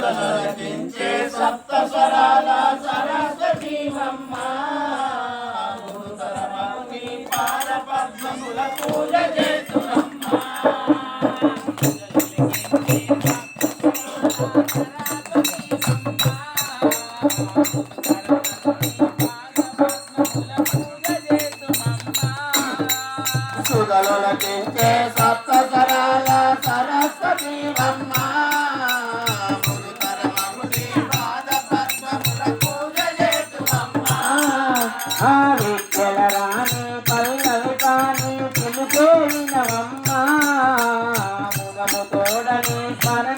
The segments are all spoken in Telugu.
పులకించే సప్త స్వరాల సరస్వతి మమ్మ సప్త సరళ సరస్వతి మమ్మ சரணே சரண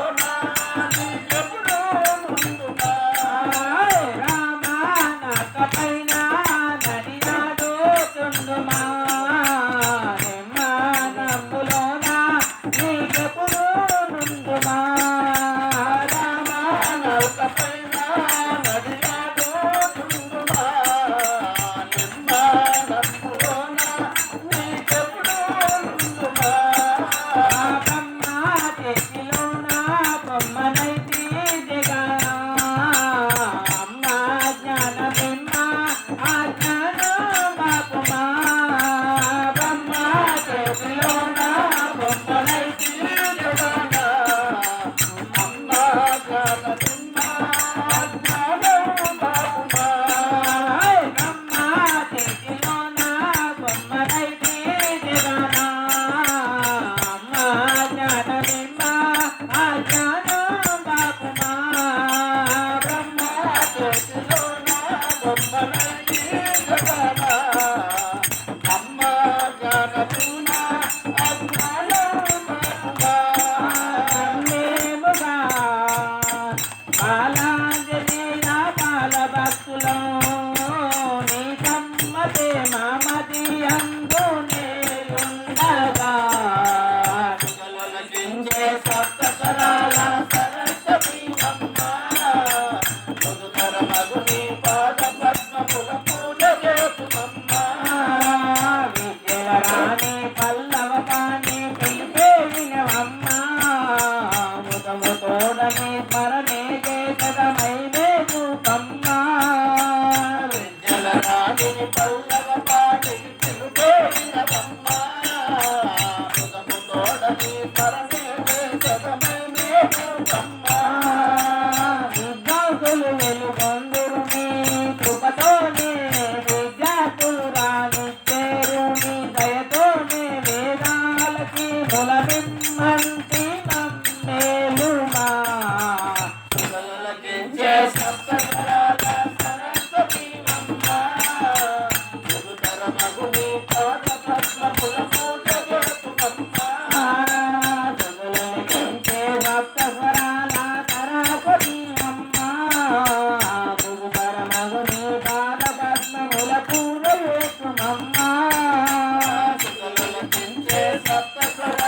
para água limpa. Papa, Papa.